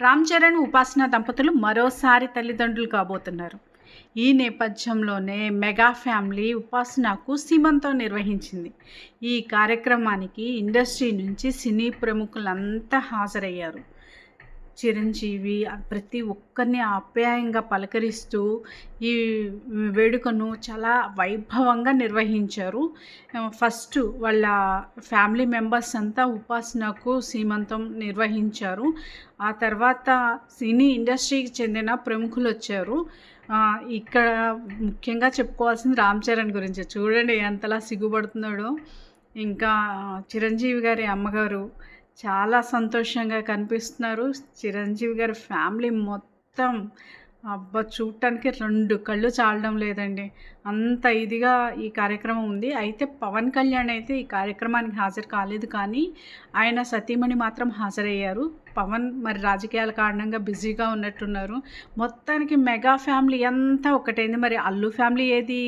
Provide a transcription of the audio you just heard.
రామ్ చరణ్ ఉపాసన దంపతులు మరోసారి తల్లిదండ్రులు కాబోతున్నారు. ఈ నేపథ్యంలోనే మెగా ఫ్యామిలీ ఉపాసనకు సీమంతం నిర్వహించింది. ఈ కార్యక్రమానికి ఇండస్ట్రీ నుంచి సినీ ప్రముఖులంతా హాజరయ్యారు. చిరంజీవి ప్రతి ఒక్కరిని ఆప్యాయంగా పలకరిస్తూ ఈ వేడుకను చాలా వైభవంగా నిర్వహించారు. ఫస్ట్ వాళ్ళ ఫ్యామిలీ మెంబర్స్ అంతా ఉపాసనకు సీమంతం నిర్వహించారు. ఆ తర్వాత సినీ ఇండస్ట్రీకి చెందిన ప్రముఖులు వచ్చారు. ఇక్కడ ముఖ్యంగా చెప్పుకోవాల్సింది రామ్ చరణ్ గురించి. చూడండి ఎంతలా సిగ్గుపడుతున్నాడో. ఇంకా చిరంజీవి గారి అమ్మగారు చాలా సంతోషంగా కనిపిస్తున్నారు. చిరంజీవి గారి ఫ్యామిలీ మొత్తం అబ్బా చూడటానికి రెండు కళ్ళు చాలడం లేదండి. అంత ఇదిగా ఈ కార్యక్రమం ఉంది. అయితే పవన్ కళ్యాణ్ అయితే ఈ కార్యక్రమానికి హాజరు కాలేదు కానీ ఆయన సతీమణి మాత్రం హాజరయ్యారు. పవన్ మరి రాజకీయాల కారణంగా బిజీగా ఉన్నట్టున్నారు. మొత్తానికి మెగా ఫ్యామిలీ అంతా ఒకటైంది. మరి అల్లు ఫ్యామిలీ ఏది?